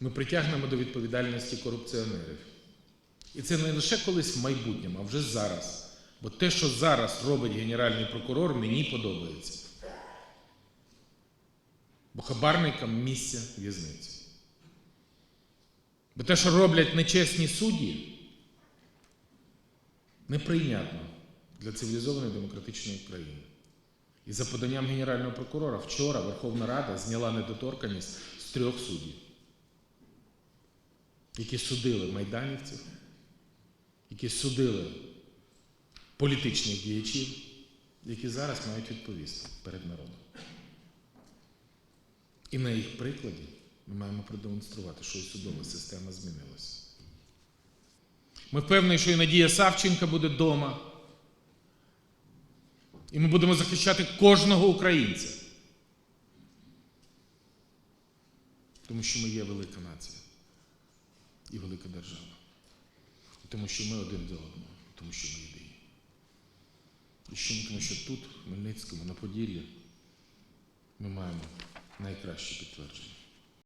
ми притягнемо до відповідальності корупціонерів. І це не лише колись в майбутньому, а вже зараз. Бо те, що зараз робить Генеральний прокурор, мені подобається. Бо хабарникам місця в'язниці. Бо те, що роблять нечесні судді, неприйнятно для цивілізованої демократичної країни. І за поданням Генерального прокурора вчора Верховна Рада зняла недоторканність з трьох суддів, які судили майданівців, які судили політичних діячів, які зараз мають відповісти перед народом. І на їх прикладі ми маємо продемонструвати, що і судова система змінилася. Ми впевнені, що і Надія Савченка буде вдома. І ми будемо захищати кожного українця. Тому що ми є велика нація і велика держава. Тому що ми один до одного, тому що ми єдині. І ще тому що тут, в Хмельницькому, на Поділлі, ми маємо найкраще підтвердження.